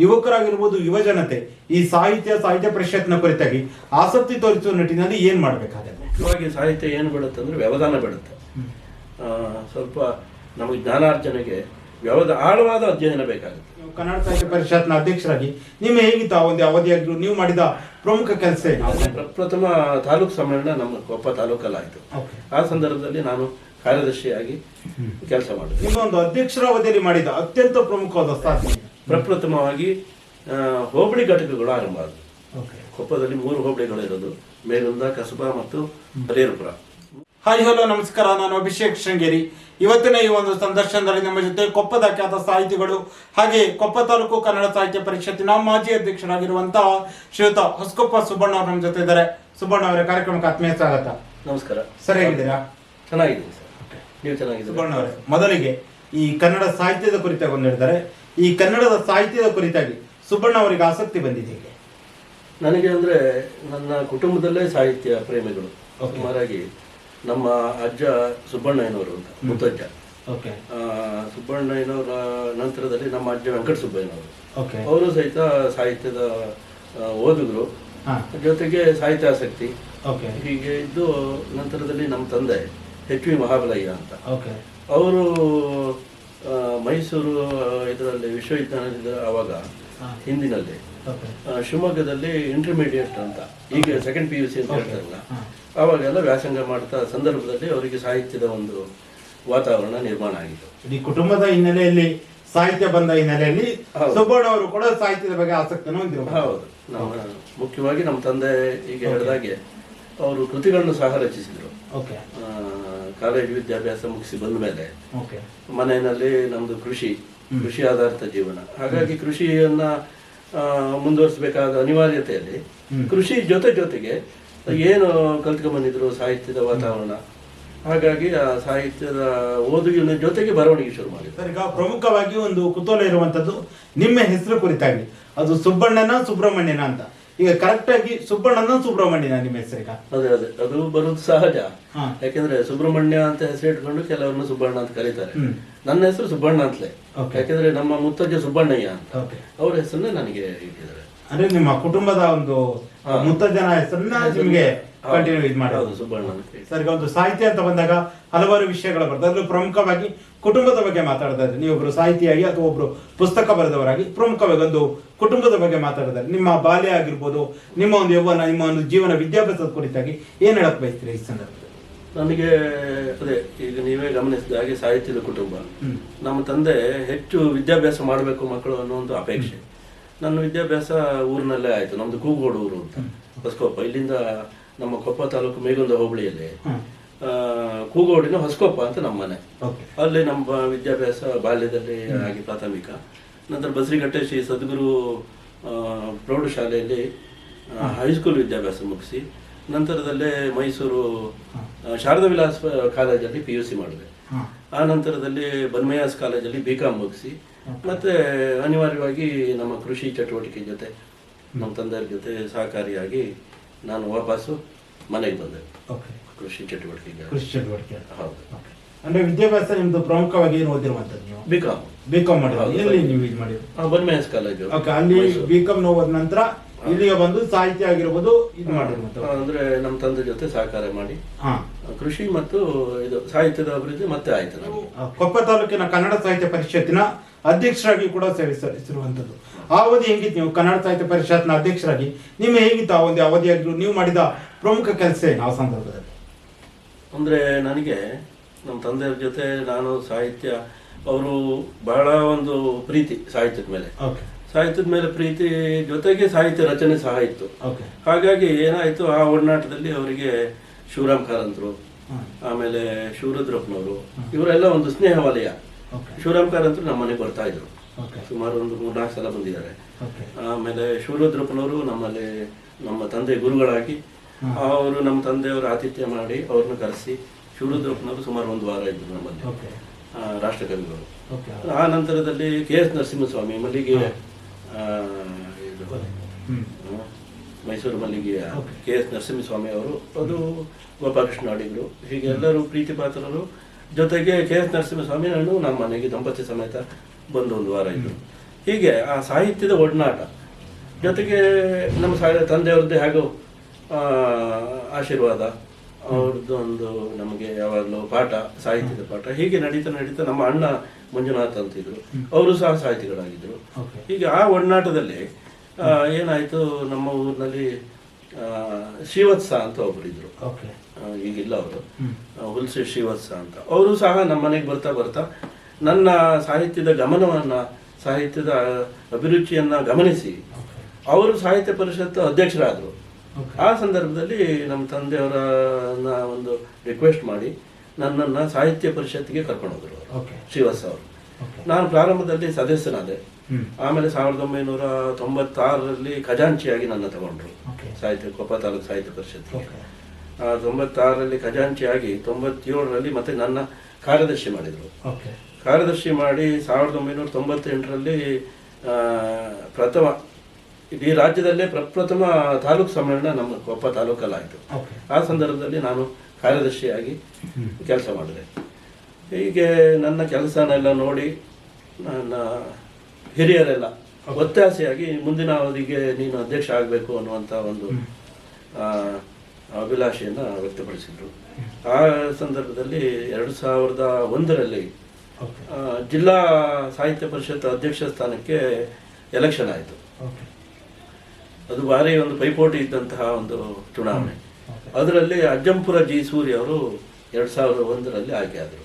ಯುವಕರಾಗಿರ್ಬೋದು ಯುವ ಜನತೆ ಈ ಸಾಹಿತ್ಯ ಸಾಹಿತ್ಯ ಪರಿಷತ್ನ ಕುರಿತಾಗಿ ಆಸಕ್ತಿ ತೋರಿಸುವ ನಿಟ್ಟಿನಲ್ಲಿ ಏನ್ ಮಾಡ್ಬೇಕಾದ್ರೆ ಮುಖ್ಯವಾಗಿ ಸಾಹಿತ್ಯ ಏನು ಬಿಡುತ್ತೆ ಅಂದ್ರೆ ವ್ಯವಧಾನ ಬಿಡುತ್ತೆ ಆ, ಸ್ವಲ್ಪ ನಮಗೆ ಜ್ಞಾನಾರ್ಜನೆಗೆ ವ್ಯವಧ ಆಳವಾದ ಅಧ್ಯಯನ ಬೇಕಾಗುತ್ತೆ. ಕನ್ನಡ ಸಾಹಿತ್ಯ ಪರಿಷತ್ನ ಅಧ್ಯಕ್ಷರಾಗಿ ನಿಮ್ಮ ಹೇಗಿತ್ತು ಆ ಒಂದು ಅವಧಿಯಾಗಿ ನೀವು ಮಾಡಿದ ಪ್ರಮುಖ ಕೆಲಸ ಏನು? ಪ್ರಪ್ರಥಮ ತಾಲೂಕು ಸಮ್ಮೇಳನ ನಮ್ಮ ಕೊಪ್ಪ ತಾಲೂಕಲ್ಲಿ ಆಯಿತು ಆ ಸಂದರ್ಭದಲ್ಲಿ ನಾನು ಕಾರ್ಯದರ್ಶಿಯಾಗಿ ಕೆಲಸ ಮಾಡಿದ್ರು. ನಿಮ್ಮ ಒಂದು ಅಧ್ಯಕ್ಷರ ಅವಧಿಯಲ್ಲಿ ಮಾಡಿದ ಅತ್ಯಂತ ಪ್ರಮುಖವಾದ ಸಾಧನೆ. ಪ್ರಪ್ರಥಮವಾಗಿ ಹೋಬಳಿ ಘಟಕಗಳು ಆರಂಭ ಆದವು. ಓಕೆ ಕೊಪ್ಪದಲ್ಲಿ ಮೂರು ಹೋಬಳಿಗಳು ಇರೋದು ಮೇಗುಂದ ಕಸಬಾ ಮತ್ತು ಹರಿಹರಪುರ ಹಾಯ್ ಹಲೋ ನಮಸ್ಕಾರ. ನಾನು ಅಭಿಷೇಕ್ ಶೃಂಗೇರಿ. ಇವತ್ತಿನ ಈ ಒಂದು ಸಂದರ್ಶನದಲ್ಲಿ ನಮ್ಮ ಜೊತೆ ಕೊಪ್ಪದ ಖ್ಯಾತ ಸಾಹಿತಿಗಳು ಹಾಗೆ ಕೊಪ್ಪ ತಾಲೂಕು ಕನ್ನಡ ಸಾಹಿತ್ಯ ಪರಿಷತ್ತಿನ ಮಾಜಿ ಅಧ್ಯಕ್ಷರಾಗಿರುವಂತಹ ಶ್ರೀಯುತ ಹೊಸಕೊಪ್ಪ ಸುಬ್ಬಣ್ಣ ಅವರು ನಮ್ಮ ಜೊತೆ ಇದ್ದಾರೆ. ಸುಬ್ಬಣ್ಣ ಅವರ ಕಾರ್ಯಕ್ರಮಕ್ಕೆ ಆತ್ಮೀಯ ಸ್ವಾಗತ. ನಮಸ್ಕಾರ. ಸರಿಯಾಗಿದ್ದೀರಾ? ಚೆನ್ನಾಗಿದ್ದೀನಿ. ಸರ್ ನೀವು ಚೆನ್ನಾಗಿದ್ದೀರಾ? ಸುಬ್ಬಣ್ಣ ಅವರೇ ಮೊದಲಿಗೆ ಈ ಕನ್ನಡ ಸಾಹಿತ್ಯದ ಕುರಿತಾಗಿ ಒಂದು ಹೇಳಿದ್ದಾರೆ ಈ ಕನ್ನಡದ ಸಾಹಿತ್ಯದ ಕುರಿತಾಗಿ ಸುಬ್ಬಣ್ಣ ಅವರಿಗೆ ಆಸಕ್ತಿ ಬಂದಿದೆ ಹೇಗೆ? ನನಗೆ ಅಂದ್ರೆ ನನ್ನ ಕುಟುಂಬದಲ್ಲೇ ಸಾಹಿತ್ಯ ಪ್ರೇಮಿಗಳು. ಸುಮಾರಾಗಿ ನಮ್ಮ ಅಜ್ಜ ಸುಬ್ಬಣ್ಣಯ್ಯನವರು ಅಂತ ಮುತ್ತಜ್ಜ. ಓಕೆ ಆ, ಸುಬ್ಬಣ್ಣಯ್ಯನವರ ನಂತರದಲ್ಲಿ ನಮ್ಮ ಅಜ್ಜ ವೆಂಕಟ ಸುಬ್ಬಯ್ಯನವರು ಓಕೆ ಅವರು ಸಹಿತ ಸಾಹಿತ್ಯದ ಆ, ಓದುಗರು. ಹಾ. ಜೊತೆಗೆ ಸಾಹಿತ್ಯಾಸಕ್ತಿ. ಓಕೆ ಹೀಗೆ ಇದ್ದು ನಂತರದಲ್ಲಿ ನಮ್ಮ ತಂದೆ. ಎಚ್ ವಿ ಮಹಾಬಲಯ್ಯ ಅಂತ. ಓಕೆ. ಅವರು ಮೈಸೂರು ಇದರಲ್ಲಿ ವಿಶ್ವವಿದ್ಯಾಲಯದ ಆವಾಗ. ಹಿಂದಿನಲ್ಲಿ ಶಿವಮೊಗ್ಗದಲ್ಲಿ ಇಂಟರ್ಮೀಡಿಯೇಟ್ ಅಂತ. ಈಗ ಸೆಕೆಂಡ್ ಪಿ ಯು ಸಿ ಅಂತ ಹೇಳ್ತಾರಲ್ಲ. ಆವಾಗೆಲ್ಲ ವ್ಯಾಸಂಗ ಮಾಡ್ತಾ ಸಂದರ್ಭದಲ್ಲಿ ಅವರಿಗೆ ಸಾಹಿತ್ಯದ ಒಂದು ವಾತಾವರಣ ನಿರ್ಮಾಣ ಆಗಿತ್ತು. ಈ ಕುಟುಂಬದ ಹಿನ್ನೆಲೆಯಲ್ಲಿ ಸಾಹಿತ್ಯ ಬಂದ ಹಿನ್ನೆಲೆಯಲ್ಲಿ. ಸುಬ್ಬಣ್ಣ ಅವರು ಕೂಡ ಸಾಹಿತ್ಯದ ಬಗ್ಗೆ ಆಸಕ್ತಿಯನ್ನು ಹೊಂದಿರುವ ಹೌದು. ನಮ್ಮ ಮುಖ್ಯವಾಗಿ ನಮ್ಮ ತಂದೆ ಈಗ ಹೇಳಿದಾಗೆ ಅವರು ಕೃತಿಗಳನ್ನು ಸಹ ರಚಿಸಿದರು. ಕಾಲೇಜು ವಿದ್ಯಾಭ್ಯಾಸ ಮುಗಿಸಿ ಬಂದ ಮೇಲೆ ಮನೆಯಲ್ಲಿ ನಮ್ದು ಕೃಷಿ ಕೃಷಿ ಆಧಾರಿತ ಜೀವನ. ಹಾಗಾಗಿ ಕೃಷಿಯನ್ನ ಮುಂದುವರಿಸಬೇಕಾದ ಅನಿವಾರ್ಯತೆಯಲ್ಲಿ ಕೃಷಿ ಜೊತೆ ಜೊತೆಗೆ ಏನು ಕಲ್ತ್ಕೊಂಡ್ಬಂದಿದ್ರು ಸಾಹಿತ್ಯದ ವಾತಾವರಣ. ಹಾಗಾಗಿ ಆ ಸಾಹಿತ್ಯದ ಓದುಗಿನ ಜೊತೆಗೆ ಬರವಣಿಗೆ ಶುರು ಮಾಡಿದ್ರು. ಈಗ ಪ್ರಮುಖವಾಗಿ ಒಂದು ಕುತೂಹಲ ಇರುವಂತದ್ದು ನಿಮ್ಮ ಹೆಸರು ಕುರಿತಾಗಿ. ಅದು ಸುಬ್ಬಣ್ಣನ ಸುಬ್ರಹ್ಮಣ್ಯನ ಅಂತ. ಈಗ ಕರೆಕ್ಟ್ ಆಗಿ ಸುಬ್ಬಣ್ಣನ ಸುಬ್ರಹ್ಮಣ್ಯ ನಿಮ್ಮ ಹೆಸರಿಗ ಅದೇ ಅದೇ. ಅದು ಬರೋದು ಸಹಜ. ಯಾಕೆಂದ್ರೆ ಸುಬ್ರಹ್ಮಣ್ಯ ಅಂತ ಹೆಸರು ಇಟ್ಕೊಂಡು ಕೆಲವರನ್ನ ಸುಬ್ಬಣ್ಣ ಅಂತ ಕರೀತಾರೆ. ನನ್ನ ಹೆಸರು ಸುಬ್ಬಣ್ಣ ಅಂತಲೇ. ಯಾಕೆಂದ್ರೆ ನಮ್ಮ ಮುತ್ತಜ್ಜ ಸುಬ್ಬಣ್ಣಯ್ಯ ಅಂತ. ಅವ್ರ ಹೆಸರನ್ನ ನನಗೆ ಇಟ್ಟಿದ್ದಾರೆ. ಅಂದ್ರೆ ನಿಮ್ಮ ಕುಟುಂಬದ ಒಂದು. ಮುತ್ತಜ್ಜನ ಹೆಸರನ್ನ ನಿಮಗೆ ಕಂಟಿನ್ಯೂ ಇದು ಮಾಡೋದು. ಹೌದು ಸುಬ್ಬಣ್ಣ. ಸರ್ ಈಗ ಒಂದು ಸಾಹಿತ್ಯ ಅಂತ ಬಂದಾಗ ಹಲವಾರು ವಿಷಯಗಳು ಬರ್ತದೆ. ಅದರಲ್ಲೂ ಪ್ರಮುಖವಾಗಿ ಕುಟುಂಬದ ಬಗ್ಗೆ ಮಾತಾಡ್ತಾ ಇದ್ದಾರೆ. ನೀವೊಬ್ರು ಸಾಹಿತಿಯಾಗಿ ಅಥವಾ ಒಬ್ರು ಪುಸ್ತಕ ಬರೆದವರಾಗಿ ಪ್ರಮುಖವಾಗಿ ಒಂದು ಕುಟುಂಬದ ಬಗ್ಗೆ ಮಾತಾಡಿದ್ದಾರೆ ನಿಮ್ಮ ಬಾಲ್ಯ ಆಗಿರ್ಬೋದು ನಿಮ್ಮ ಒಂದು ಯೌವನ ನಿಮ್ಮ ಒಂದು ಜೀವನ ವಿದ್ಯಾಭ್ಯಾಸದ ಕುರಿತಾಗಿ ಏನ್ ಹೇಳಕ್ ಬಯಸ್ತೀರಿ ಈ ಸಂದರ್ಭದಲ್ಲಿ? ನನಗೆ ಅದೇ ಈಗ ನೀವೇ ಗಮನಿಸಿದ ಹಾಗೆ ಸಾಹಿತ್ಯದ ಕುಟುಂಬ. ನಮ್ಮ ತಂದೆ ಹೆಚ್ಚು ವಿದ್ಯಾಭ್ಯಾಸ ಮಾಡಬೇಕು ಮಕ್ಕಳು ಅನ್ನೋ ಒಂದು ಅಪೇಕ್ಷೆ. ನನ್ನ ವಿದ್ಯಾಭ್ಯಾಸ ಊರಿನಲ್ಲೇ ಆಯಿತು. ನಮ್ಮದು ಕೂಗೋಡು ಊರು ಅಂತ. ಬಸ್ಕೋಪ ಇಲ್ಲಿಂದ ನಮ್ಮ ಕೊಪ್ಪ ತಾಲೂಕು ಮೇಗುಂದ ಹೋಬಳಿಯಲ್ಲಿ. ಕೂಗೋಡಿನ ಹೊಸಕೊಪ್ಪ ಅಂತ ನಮ್ಮ ಮನೆ ಅಲ್ಲಿ ನಮ್ಮ ವಿದ್ಯಾಭ್ಯಾಸ ಬಾಲ್ಯದಲ್ಲಿ ಆಗಿ ಪ್ರಾಥಮಿಕ. ನಂತರ ಬಸರಿಗಟ್ಟೆ ಶ್ರೀ ಸದ್ಗುರು ಪ್ರೌಢಶಾಲೆಯಲ್ಲಿ ಹೈಸ್ಕೂಲ್ ವಿದ್ಯಾಭ್ಯಾಸ ಮುಗಿಸಿ ನಂತರದಲ್ಲೇ ಮೈಸೂರು ಶಾರದಾ ವಿಲಾಸ್ ಕಾಲೇಜಲ್ಲಿ ಪಿ ಯು ಸಿ ಮಾಡಿದೆ. ಆ ನಂತರದಲ್ಲಿ ಬನ್ಮಯಾಸ್ ಕಾಲೇಜಲ್ಲಿ ಬಿ ಕಾಮ್ ಮುಗಿಸಿ ಮತ್ತೆ ಅನಿವಾರ್ಯವಾಗಿ ನಮ್ಮ ಕೃಷಿ ಚಟುವಟಿಕೆ ಜೊತೆ ನಮ್ಮ ತಂದೆಯವ್ರ ಜೊತೆ ಸಹಕಾರಿಯಾಗಿ ನಾನು ವಾಪಸ್ಸು ಮನೆಗೆ ಬಂದೆ. ಓಕೆ ಕೃಷಿ ಚಟುವಟಿಕೆಗೆ ಕೃಷಿ ಚಟುವಟಿಕೆ. ಹೌದು. ಓಕೆ ಅಂದ್ರೆ ವಿದ್ಯಾಭ್ಯಾಸ ನಿಮ್ದು ಪ್ರಮುಖವಾಗಿ ಏನು ಓದಿರುವಂತದ್ದು ನೀವು? ಬಿ ಕಾಮ್ ಬಿ ಕಾಮ್ ಮಾಡಿರೋದು. ಎಲ್ಲಿ ನೀವು ಇದು ಮಾಡಿರೋದು? ಬನ್ಮಯಾಸ್ ಕಾಲೇಜು ಓಕೆ ಅಲ್ಲಿ. ಬಿ ಕಾಮ್ ಓದ ನಂತರ ಇಲ್ಲಿಗೆ ಬಂದು ಸಾಹಿತ್ಯ ಆಗಿರ್ಬೋದು ಇದು ಮಾಡಿರುವಂತ ಅಂದ್ರೆ ನಮ್ಮ ತಂದೆ ಜೊತೆ ಸಹಕಾರ ಮಾಡಿ. ಹಾ. ಕೃಷಿ ಮತ್ತು ಇದು ಸಾಹಿತ್ಯದ ಅಭಿವೃದ್ಧಿ ಮತ್ತೆ ಆಯ್ತು ನಾವು ಕೊಪ್ಪ ತಾಲೂಕಿನ ಕನ್ನಡ ಸಾಹಿತ್ಯ ಪರಿಷತ್ತಿನ ಅಧ್ಯಕ್ಷರಾಗಿ ಕೂಡ ಸೇವೆ ಸಲ್ಲಿಸಿರುವಂತದ್ದು ಆ ಅವಧಿ ಹೇಗಿತ್ತು ನೀವು? ಕನ್ನಡ ಸಾಹಿತ್ಯ ಪರಿಷತ್ನ ಅಧ್ಯಕ್ಷರಾಗಿ. ನಿಮ್ಮ ಹೇಗಿತ್ತು ಆ ಒಂದು ಅವಧಿಯಾಗಿ ನೀವು ಮಾಡಿದ ಪ್ರಮುಖ ಕೆಲಸ ಏನು ಆ ಸಂದರ್ಭದಲ್ಲಿ? ಅಂದ್ರೆ ನನಗೆ ನಮ್ಮ ತಂದೆಯವ್ರ ಜೊತೆ ನಾನು ಸಾಹಿತ್ಯ ಅವರು ಬಹಳ ಒಂದು ಪ್ರೀತಿ ಸಾಹಿತ್ಯದ ಮೇಲೆ. ಓಕೆ. ಸಾಹಿತ್ಯದ ಮೇಲೆ ಪ್ರೀತಿ ಜೊತೆಗೆ ಸಾಹಿತ್ಯ ರಚನೆ ಸಹ ಇತ್ತು. ಓಕೆ. ಹಾಗಾಗಿ ಏನಾಯ್ತು? ಆ ಒಡನಾಟದಲ್ಲಿ ಅವರಿಗೆ ಶಿವರಾಮ್ ಕಾರಂತರು ಆಮೇಲೆ ಶಿವರುದ್ರಪ್ಪನವರು ಇವರೆಲ್ಲ ಒಂದು ಸ್ನೇಹ ವಲಯ ಶಿವರಾಮ್ ಕಾರಂತರು ನಮ್ಮನೆಗೆ ಬರ್ತಾ ಇದ್ರು. ಸುಮಾರು ಒಂದು ಮೂರ್ನಾಲ್ಕು ಸಲ ಬಂದಿದ್ದಾರೆ. ಆಮೇಲೆ ಶಿವರುದ್ರಪ್ಪನವರು ನಮ್ಮಲ್ಲಿ ನಮ್ಮ ತಂದೆ ಗುರುಗಳಾಗಿ ಅವರು ನಮ್ಮ ತಂದೆಯವರು ಆತಿಥ್ಯ ಮಾಡಿ ಅವ್ರನ್ನ ಕರೆಸಿ ಶಿವರುದ್ರಪ್ಪನವರು ಸುಮಾರು ಒಂದು ವಾರ ಇದ್ರು ನಮ್ಮಲ್ಲಿ. ರಾಷ್ಟ್ರಕವಿಗಳು. ಆ ನಂತರದಲ್ಲಿ ಕೆ ಎಸ್ ನರಸಿಂಹಸ್ವಾಮಿ ಮಲ್ಲಿಗೆ ಇದು, ಮೈಸೂರು ಮಲ್ಲಿಗೆಯ. ಕೆ ಎಸ್ ನರಸಿಂಹಸ್ವಾಮಿ ಅವರು ಅದು ಗೋಪಾಲಕೃಷ್ಣ ಅಡಿಗರು ಹೀಗೆ ಎಲ್ಲರೂ ಪ್ರೀತಿ ಪಾತ್ರರು. ಜೊತೆಗೆ ಕೆ ಎಸ್ ನರಸಿಂಹಸ್ವಾಮಿ ನಾನು ನಮ್ಮ ಮನೆಗೆ ದಂಪತಿ ಸಮೇತ ಬಂದು ಒಂದು ವಾರ ಇದ್ದರು ಹೀಗೆ ಆ ಸಾಹಿತ್ಯದ ಒಡನಾಟ. ಜೊತೆಗೆ ನಮ್ಮ ಸಾಯ ತಂದೆಯವ್ರದ್ದೇ ಹಾಗೂ ಆಶೀರ್ವಾದ. ಅವ್ರದ್ದು ಒಂದು ನಮಗೆ ಯಾವಾಗಲೂ ಪಾಠ ಸಾಹಿತ್ಯದ ಪಾಠ. ಹೀಗೆ ನಡೀತಾ ನಡೀತಾ ನಮ್ಮ ಅಣ್ಣ ಮಂಜುನಾಥ್ ಅಂತಿದ್ರು. ಅವರು ಸಹ ಸಾಹಿತಿಗಳಾಗಿದ್ದರು ಹೀಗೆ ಆ ಒಡನಾಟದಲ್ಲಿ ಏನಾಯ್ತು ನಮ್ಮ ಊರಿನಲ್ಲಿ ಶ್ರೀವತ್ಸ ಅಂತ ಒಬ್ಬರಿದ್ರು ಈಗಿಲ್ಲ ಅವರು. ಹುಲ್ಸೆ ಶ್ರೀವತ್ಸ ಅಂತ. ಅವರು ಸಹ ನಮ್ಮ ಮನೆಗೆ ಬರ್ತಾ ಬರ್ತಾ ನನ್ನ ಸಾಹಿತ್ಯದ ಗಮನವನ್ನ ಸಾಹಿತ್ಯದ ಅಭಿರುಚಿಯನ್ನ ಗಮನಿಸಿ ಅವರು ಸಾಹಿತ್ಯ ಪರಿಷತ್ ಅಧ್ಯಕ್ಷರಾದರು. ಆ ಸಂದರ್ಭದಲ್ಲಿ ನಮ್ಮ ತಂದೆಯವರನ್ನ ಒಂದು ರಿಕ್ವೆಸ್ಟ್ ಮಾಡಿ ನನ್ನನ್ನು ಸಾಹಿತ್ಯ ಪರಿಷತ್ಗೆ ಕರ್ಕೊಂಡು ಹೋದರು ಶ್ರೀವತ್ಸ ಅವರು. ನಾನು ಪ್ರಾರಂಭದಲ್ಲಿ ಸದಸ್ಯನಾದೆ. ಆಮೇಲೆ ಸಾವಿರದ ಒಂಬೈನೂರ ತೊಂಬತ್ತಾರರಲ್ಲಿ ಖಜಾಂಚಿಯಾಗಿ ನನ್ನ ತಗೊಂಡ್ರು. ಸಾಹಿತ್ಯ ಕೊಪ್ಪ ತಾಲೂಕು ಸಾಹಿತ್ಯ ಪರಿಷತ್ ತೊಂಬತ್ತಾರರಲ್ಲಿ ಖಜಾಂಚಿಯಾಗಿ ತೊಂಬತ್ತೇಳರಲ್ಲಿ ಮತ್ತೆ ನನ್ನ ಕಾರ್ಯದರ್ಶಿ ಮಾಡಿದರು. ಕಾರ್ಯದರ್ಶಿ ಮಾಡಿ ಸಾವಿರದ ಒಂಬೈನೂರ ತೊಂಬತ್ತೆಂಟರಲ್ಲಿ ಆ, ಪ್ರಥಮ ಇಡೀ ರಾಜ್ಯದಲ್ಲೇ ಪ್ರಪ್ರಥಮ ತಾಲೂಕು ಸಮ್ಮೇಳನ ನಮ್ಮ ಕೊಪ್ಪ ತಾಲೂಕಲ್ಲಾಯಿತು. ಆ ಸಂದರ್ಭದಲ್ಲಿ ನಾನು ಕಾರ್ಯದರ್ಶಿಯಾಗಿ ಕೆಲಸ ಮಾಡಿದೆ. ಹೀಗೆ ನನ್ನ ಕೆಲಸನೆಲ್ಲ ನೋಡಿ ನನ್ನ ಹಿರಿಯರೆಲ್ಲ ಒತ್ತಾಸೆಯಾಗಿ ಮುಂದಿನ ಅವಧಿಗೆ ನೀನು ಅಧ್ಯಕ್ಷ ಆಗಬೇಕು ಅನ್ನುವಂಥ ಒಂದು ಅಭಿಲಾಷೆಯನ್ನು ವ್ಯಕ್ತಪಡಿಸಿದರು. ಆ ಸಂದರ್ಭದಲ್ಲಿ ಎರಡು ಸಾವಿರದ ಒಂದರಲ್ಲಿ ಜಿಲ್ಲಾ ಸಾಹಿತ್ಯ ಪರಿಷತ್ ಅಧ್ಯಕ್ಷ ಸ್ಥಾನಕ್ಕೆ ಎಲೆಕ್ಷನ್ ಆಯಿತು. ಅದು ಭಾರಿ ಒಂದು ಪೈಪೋಟಿ ಇದ್ದಂತಹ ಒಂದು ಚುನಾವಣೆ. ಅದರಲ್ಲಿ ಅಜ್ಜಂಪುರ ಜಿ ಸೂರ್ಯ ಅವರು ಎರಡು ಸಾವಿರದ ಒಂದರಲ್ಲಿ ಆಯ್ಕೆ ಆದರು.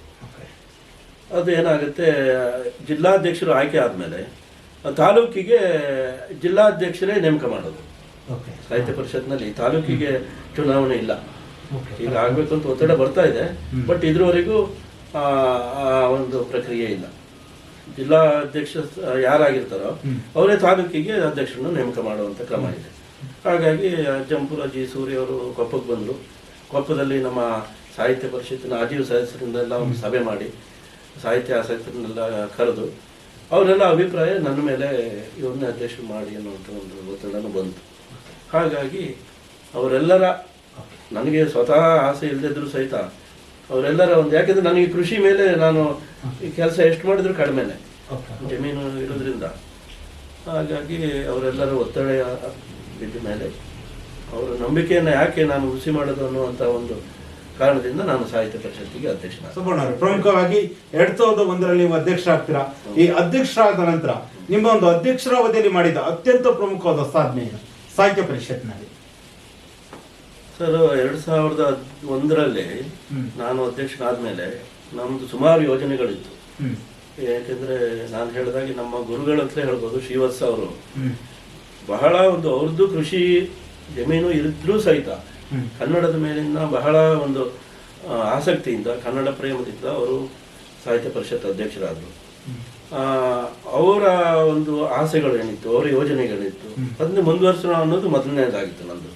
ಅದು ಏನಾಗುತ್ತೆ ಜಿಲ್ಲಾಧ್ಯಕ್ಷರು ಆಯ್ಕೆ ಆದಮೇಲೆ ತಾಲೂಕಿಗೆ ಜಿಲ್ಲಾಧ್ಯಕ್ಷರೇ ನೇಮಕ ಮಾಡೋದು. ಸಾಹಿತ್ಯ ಪರಿಷತ್ನಲ್ಲಿ ತಾಲೂಕಿಗೆ ಚುನಾವಣೆ ಇಲ್ಲ. ಈಗ ಆಗಬೇಕು ಅಂತ ಒತ್ತಡ ಬರ್ತಾ ಇದೆ ಬಟ್ ಇದ್ರವರೆಗೂ ಆ ಒಂದು ಪ್ರಕ್ರಿಯೆ ಇಲ್ಲ. ಜಿಲ್ಲಾಧ್ಯಕ್ಷ ಅಧ್ಯಕ್ಷ ಯಾರಾಗಿರ್ತಾರೋ ಅವರೇ ತಾಲೂಕಿಗೆ ಅಧ್ಯಕ್ಷರನ್ನು ನೇಮಕ ಮಾಡುವಂಥ ಕ್ರಮ ಇದೆ. ಹಾಗಾಗಿ ಅಜ್ಜಂಪುರ ಜಿ ಸೂರ್ಯ ಅವರು ಕೊಪ್ಪಕ್ಕೆ ಬಂದರು. ಕೊಪ್ಪದಲ್ಲಿ ನಮ್ಮ ಸಾಹಿತ್ಯ ಪರಿಷತ್ತಿನ ಆಜೀವ ಸದಸ್ಯರಿಂದೆಲ್ಲ ಒಂದು ಸಭೆ ಮಾಡಿ ಸಾಹಿತ್ಯ ಆಸಕ್ತರನ್ನೆಲ್ಲ ಕರೆದು ಅವರೆಲ್ಲ ಅಭಿಪ್ರಾಯ, ನನ್ನ ಮೇಲೆ ಇವನ್ನೇ ಅಧ್ಯಕ್ಷ ಮಾಡಿ ಅನ್ನುವಂಥ ಒಂದು ಒತ್ತಡನೂ ಬಂತು. ಹಾಗಾಗಿ ಅವರೆಲ್ಲರ, ನನಗೆ ಸ್ವತಃ ಆಸೆ ಇಲ್ಲದಿದ್ರು ಸಹಿತ, ಅವರೆಲ್ಲರ ಒಂದು, ಯಾಕೆಂದ್ರೆ ನನಗೆ ಕೃಷಿ ಮೇಲೆ ನಾನು ಈ ಕೆಲಸ ಎಷ್ಟು ಮಾಡಿದ್ರು ಕಡಿಮೆನೆ. ಜಮೀನು ಇರೋದ್ರಿಂದ. ಹಾಗಾಗಿ ಅವರೆಲ್ಲರ ಒತ್ತಡ ಬಿದ್ದ ಮೇಲೆ, ಅವರ ನಂಬಿಕೆಯನ್ನು ಯಾಕೆ ನಾನು ಹುಸಿ ಮಾಡೋದು ಅನ್ನುವಂಥ ಒಂದು ಕಾರಣದಿಂದ ನಾನು ಸಾಹಿತ್ಯ ಪರಿಷತ್ತಿಗೆ ಅಧ್ಯಕ್ಷ ಸುಬ್ಬಣ್ಣ ಪ್ರಮುಖವಾಗಿ ಎರಡ್ ಸಾವಿರದ ಒಂದರಲ್ಲಿ ನೀವು ಅಧ್ಯಕ್ಷರಾಗ್ತೀರಾ? ಈ ಅಧ್ಯಕ್ಷರಾದ ನಂತರ ನಿಮ್ಮ ಒಂದು ಅಧ್ಯಕ್ಷರ ಅವಧಿಯಲ್ಲಿ ಮಾಡಿದ ಅತ್ಯಂತ ಪ್ರಮುಖವಾದ ಸಾಧನೆ ಸಾಹಿತ್ಯ ಪರಿಷತ್ನಲ್ಲಿ ಸರ್ ಎರಡ್ ಸಾವಿರದ ಒಂದರಲ್ಲಿ. ನಾನು ಅಧ್ಯಕ್ಷನಾದ್ಮೇಲೆ ನಮ್ದು ಸುಮಾರು ಯೋಜನೆಗಳಿತ್ತು. ಯಾಕೆಂದ್ರೆ ನಾನು ಹೇಳಿದಾಗೆ ನಮ್ಮ ಗುರುಗಳಂತಲೇ ಹೇಳ್ಬೋದು ಶ್ರೀವತ್ಸ ಅವರು. ಬಹಳ ಒಂದು ಅವ್ರದ್ದು ಕೃಷಿ ಜಮೀನು ಇದ್ರೂ ಸಹಿತ ಕನ್ನಡದ ಮೇಲಿನ ಬಹಳ ಒಂದು ಆಸಕ್ತಿಯಿಂದ ಕನ್ನಡ ಪ್ರೇಮದಿಂದ ಅವರು ಸಾಹಿತ್ಯ ಪರಿಷತ್ ಅಧ್ಯಕ್ಷರಾದರು. ಅವರ ಒಂದು ಆಸೆಗಳು ಏನಿತ್ತು ಅವರ ಯೋಜನೆಗಳಿತ್ತು ಅದನ್ನ ಮುಂದುವರಿಸೋಣ ಅನ್ನೋದು ಮೊದಲನೇದಾಗಿತ್ತು ನಂದು.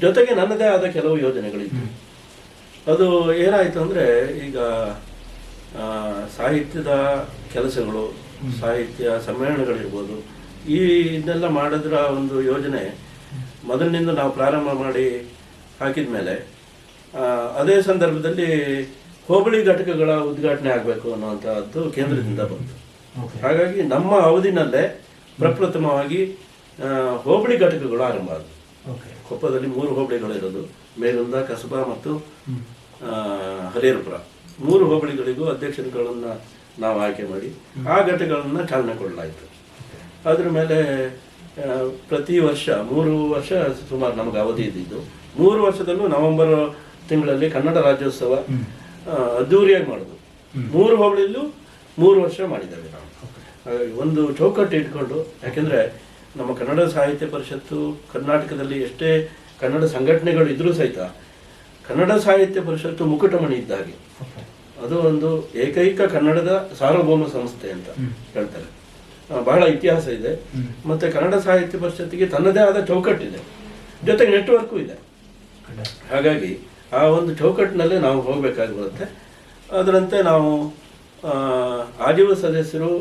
ಜೊತೆಗೆ ನನ್ನದೇ ಆದ ಕೆಲವು ಯೋಜನೆಗಳಿತ್ತು. ಅದು ಏನಾಯ್ತು ಅಂದ್ರೆ ಈಗ ಆ, ಸಾಹಿತ್ಯದ ಕೆಲಸಗಳು ಸಾಹಿತ್ಯ ಸಮ್ಮೇಳನಗಳಿರ್ಬೋದು ಈ ಇದನ್ನೆಲ್ಲ ಮಾಡಿದ್ರ ಒಂದು ಯೋಜನೆ ಮೊದಲಿನಿಂದ ನಾವು ಪ್ರಾರಂಭ ಮಾಡಿ ಹಾಕಿದ ಮೇಲೆ ಅದೇ ಸಂದರ್ಭದಲ್ಲಿ ಹೋಬಳಿ ಘಟಕಗಳ ಉದ್ಘಾಟನೆ ಆಗಬೇಕು ಅನ್ನುವಂಥದ್ದು ಕೇಂದ್ರದಿಂದ ಬಂತು. ಹಾಗಾಗಿ ನಮ್ಮ ಅವಧಿನಲ್ಲೇ ಪ್ರಪ್ರಥಮವಾಗಿ ಹೋಬಳಿ ಘಟಕಗಳು ಆರಂಭ ಆದವು. ಓಕೆ ಕೊಪ್ಪದಲ್ಲಿ ಮೂರು ಹೋಬಳಿಗಳಿರೋದು ಮೇಲುಂದ ಕಸಬಾ ಮತ್ತು ಹರಿಹರಪುರ. ಮೂರು ಹೋಬಳಿಗಳಿಗೂ ಅಧ್ಯಕ್ಷರುಗಳನ್ನ ನಾವು ಆಯ್ಕೆ ಮಾಡಿ ಆ ಘಟಕಗಳನ್ನು ಚಾಲನೆ ಕೊಡಲಾಯಿತು. ಅದ್ರ ಮೇಲೆ ಪ್ರತಿ ವರ್ಷ ಮೂರು ವರ್ಷ ಸುಮಾರು ನಮಗೆ ಅವಧಿ ಇದ್ದಿದ್ದು. ಮೂರು ವರ್ಷದಲ್ಲೂ ನವೆಂಬರ್ ತಿಂಗಳಲ್ಲಿ ಕನ್ನಡ ರಾಜ್ಯೋತ್ಸವ ಅದ್ದೂರಿಯಾಗಿ ಮಾಡೋದು. ಮೂರು ಹೋಬಳಿಯಲ್ಲೂ ಮೂರು ವರ್ಷ ಮಾಡಿದ್ದೇವೆ ನಾವು. ಹಾಗಾಗಿ ಒಂದು ಚೌಕಟ್ಟು ಇಟ್ಕೊಂಡು ಯಾಕೆಂದ್ರೆ ನಮ್ಮ ಕನ್ನಡ ಸಾಹಿತ್ಯ ಪರಿಷತ್ತು ಕರ್ನಾಟಕದಲ್ಲಿ ಎಷ್ಟೇ ಕನ್ನಡ ಸಂಘಟನೆಗಳು ಇದ್ರೂ ಸಹಿತ ಕನ್ನಡ ಸಾಹಿತ್ಯ ಪರಿಷತ್ತು ಮುಕುಟಮಣಿ ಇದ್ದ ಹಾಗೆ. ಅದು ಒಂದು ಏಕೈಕ ಕನ್ನಡದ ಸಾರ್ವಭೌಮ ಸಂಸ್ಥೆ ಅಂತ ಹೇಳ್ತಾರೆ. ಬಹಳ ಇತಿಹಾಸ ಇದೆ. ಮತ್ತೆ ಕನ್ನಡ ಸಾಹಿತ್ಯ ಪರಿಷತ್ತಿಗೆ ತನ್ನದೇ ಆದ ಚೌಕಟ್ಟಿದೆ. ಜೊತೆಗೆ ನೆಟ್ವರ್ಕು ಇದೆ. ಹಾಗಾಗಿ ಆ ಒಂದು ಚೌಕಟ್ಟಿನಲ್ಲೇ ನಾವು ಹೋಗಬೇಕಾಗಿ ಬರುತ್ತೆ ಅದರಂತೆ ನಾವು ಆಜೀವ ಸದಸ್ಯರು